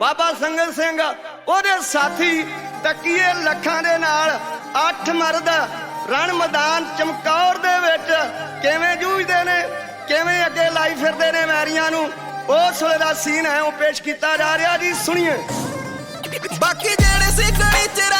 ਬਾਬਾ ਸੰਗਤ ਸਿੰਘ, ਉਹਦੇ ਸਾਥੀ ਤਕੀਏ ਲੱਖਾਂ ਦੇ ਨਾਲ ਅੱਠ ਮਰਦ ਰਣ ਮੈਦਾਨ ਚਮਕੌਰ ਦੇ ਵਿੱਚ ਕਿਵੇਂ ਜੂਝਦੇ ਨੇ, ਕਿਵੇਂ ਅੱਗੇ ਲਾਈ ਫਿਰਦੇ ਨੇ ਮੈਰੀਆਂ ਨੂੰ ਉਸ ਵੇਲੇ ਦਾ ਸੀਨ ਹੈ, ਉਹ ਪੇਸ਼ ਕੀਤਾ ਜਾ ਰਿਹਾ ਜੀ, ਸੁਣੀਏ। ਬਾਕੀ ਜਿਹੜੇ ਸੀ ਗਲੀ ਚ